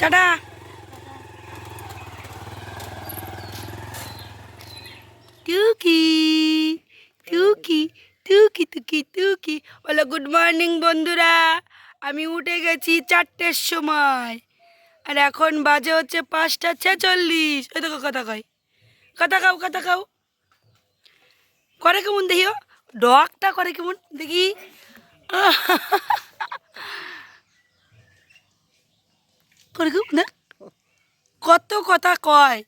Tata. টুকি টুকি টুকি টুকি টুকি। বলো গুড মর্নিং বন্ধুরা। আমি উঠে গেছি চারটের সময়। আর এখন বাজে হচ্ছে পাঁচটা ছেচল্লিশ। ওই দেখো, কথা কয়। কথা খাও কথা খাও করে কেমন দেখিও? ডগটা করে কেমন? দেখি করে কেমন দেখ কত কথা কয়।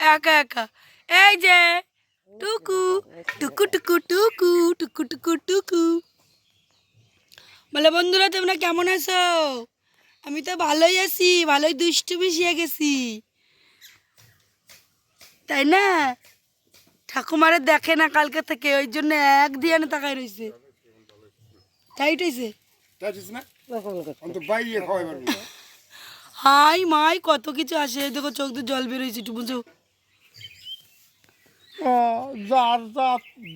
একা একা। এই যে টুকু টুকু টুকু টুকু টুকু টুকু টুকু। বলে বন্ধুরা তোমরা কেমন আছো? আমি তো ভালোই আছি ভালোই দুষ্টু মিশিয়ে গেছি। তাই না? ঠাকুমারে দেখে না কালকে থেকে ওই জন্য এক দিয়ে তাকাই রয়েছে টাইট হয়েছে হাই মাই কত কিছু আসে। দেখো চোখ দিয়ে জল বেরোয়েছে একটু বুঝো।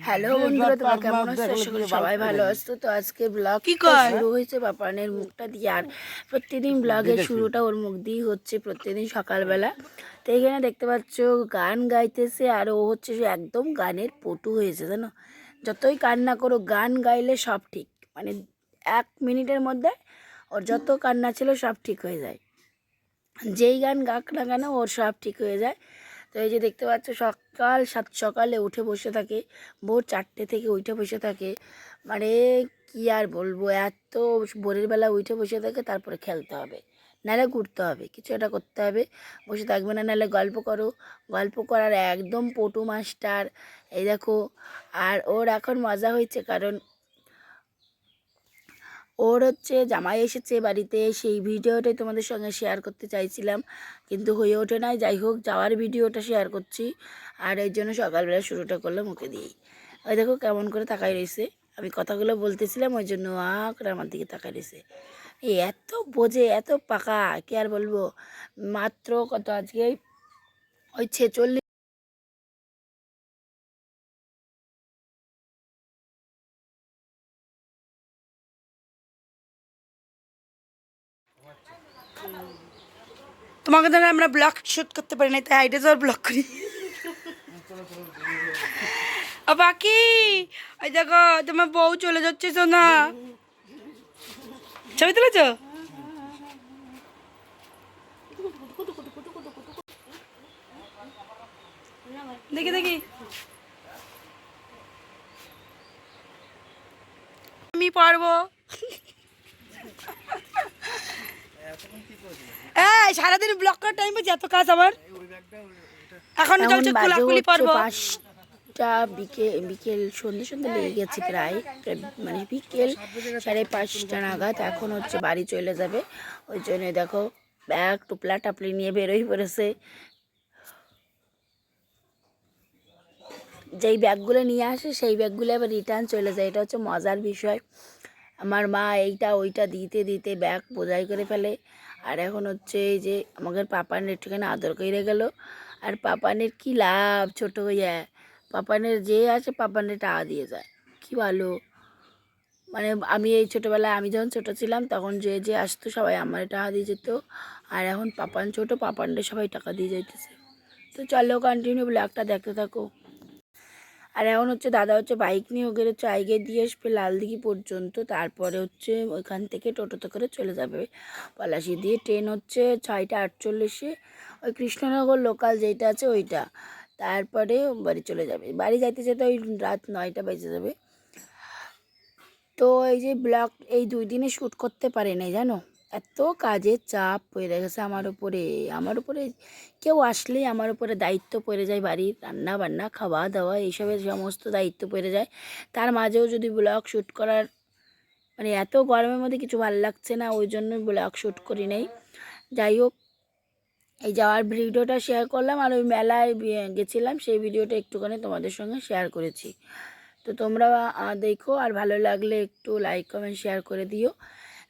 হ্যালো বন্ধুরা তোমরা কেমন আছো? সবাই ভালো আছো। তো আজকে ব্লগ কি শুরু হয়েছে বাপানের মুখটা দিয়ে। আর প্রতিদিন ব্লগের শুরুটা ওর মুখ দিয়েই হচ্ছে প্রতিদিন সকালবেলা। তো এখানে দেখতে পাচ্ছ গান গাইতেছে আর ও হচ্ছে একদম গানের পটু হয়েছে জানো? যতই কান্না করো গান গাইলে সব ঠিক। মানে এক মিনিটের মধ্যে ওর যত কান্না ছিল সব ঠিক হয়ে যায়। যেই গান গাক না কেন ওর সব ঠিক হয়ে যায়। তো এই যে দেখতে পাচ্ছ, সকাল সাত সকালে উঠে বসে থাকে, ভোর চারটে থেকে উঠে বসে থাকে। মানে কি আর বলব, এত ভোরের বেলা উঠে বসে থাকে, তারপরে খেলতে হবে। নাহলে ঘুরতে হবে, কিছু একটা করতে হবে। বসে থাকবে না, নাহলে গল্প করো। গল্প করার একদম পটু মাস্টার, এই দেখো। আর ওর এখন মজা হয়েছে, কারণ ওর হচ্ছে জামাই এসেছে বাড়িতে, সেই ভিডিওটাই তোমাদের সঙ্গে শেয়ার করতে চাইছিলাম। কিন্তু হয়ে ওঠে নাই, যাই হোক, যাওয়ার ভিডিওটা শেয়ার করছি। আর এই জন্য সকালবেলা শুরুটা করলাম ওকে দিয়েই। ওই দেখো কেমন করে তাকাই রয়েছে। আমি কথাগুলো বলতেছিলাম, ওই জন্য আ আমার দিকে তাকাই রয়েছে। এত বোঝে, এত পাকা, কি আর বলব? মাত্র কত আজকে? ওই ছেচল্লিশ তোমাকে ধরে আমরা ব্লগ শুট করতে পারি না তাই হাইটে যাওয়ার ব্লগ করি। ও বাকি? ওই দেখো, তোমার বউ চলে যাচ্ছে না ছবি তুলেছ? দেখি দেখি। আমি পারব। এই সারাদিন ব্লক করার টাইম এত কাজ আমার। এখন চলছে কোলাকুলি পারব। পাঁচটা বিকেল বিকেল সন্ধে সন্ধে লেগে গেছে প্রায়। প্রায় মানে বিকেল সাড়ে পাঁচটা নাগাদ এখন হচ্ছে বাড়ি চলে যাবে। ওই জন্য দেখো ব্যাগ টুপলা টাপলি নিয়ে বেরোই পড়েছে। যেই ব্যাগগুলো নিয়ে আসে সেই ব্যাগগুলো আবার রিটার্ন চলে যায়। এটা হচ্ছে মজার বিষয়। আমার মা এইটা ওইটা দিতে দিতে ব্যাগ বোঝাই করে ফেলে। আর এখন হচ্ছে এই যে আমাদের পাপানের একটুখানি আদর করে গেল। আর পাপানের কি লাভ ছোট হইয়া? পাপানের যে আছে পাপানের টাকা দিয়ে যায়। কি ভালো। মানে আমি এই ছোটোবেলায় আমি যখন ছোটো ছিলাম তখন যে যে আসতো সবাই আমার টাকা দিয়ে যেত। আর এখন পাপান ছোটো, পাপানরে সবাই টাকা দিয়ে যাইতেছে। তো চলো কন্টিনিউ ব্লগটা দেখতে থাকো। আর এখন হচ্ছে দাদা হচ্ছে বাইক নিয়ে ওকে হচ্ছে আইগে দিয়ে আসবে লালদিঘি পর্যন্ত। তারপরে হচ্ছে ওইখান থেকে টোটোতে করে চলে যাবে। পলাশি দিয়ে ট্রেন হচ্ছে ছয়টা আটচল্লিশে। ওই কৃষ্ণনগর লোকাল যেটা আছে ওইটা। তারপরে বাড়ি চলে যাবে। বাড়ি যাইতে যেতে ওই রাত নয়টা বেজে যাবে। তো এই যে ব্লগ এই দুই দিনে শ্যুট করতে পারে নাই, জানো? এত কাজের চাপ পড়ে গেছে আমার উপরে। আমার উপরে কেউ আসলেই আমার উপরে দায়িত্ব পড়ে যায় বাড়ির। রান্না বান্না, খাওয়া দাওয়া, এইসবের সমস্ত দায়িত্ব পড়ে যায়। তার মাঝেও যদি ব্লগ শ্যুট করার মানে এত গরমের মধ্যে কিছু ভালো লাগছে না, ওই জন্য ব্লগ শ্যুট করি নাই। যাই হোক, এই যাওয়ার ভিডিওটা শেয়ার করলাম আর ওই মেলায় গেছিলাম, সেই ভিডিওটা একটুখানি তোমাদের সঙ্গে শেয়ার করেছি। তো তোমরা দেখো আর ভালো লাগলে একটু লাইক কমেন্ট শেয়ার করে দিও।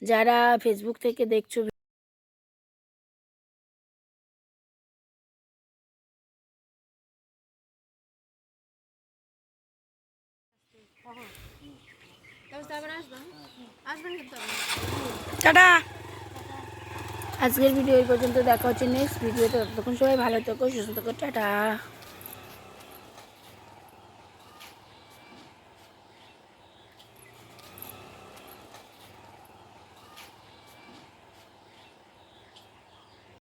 যারা ফেসবুক থেকে দেখছ টাটা। আজকের ভিডিও এই পর্যন্ত দেখা হচ্ছে নেক্সট ভিডিওতে ততক্ষণ সবাই ভালো থেকো সুস্থ থেকো টাটা।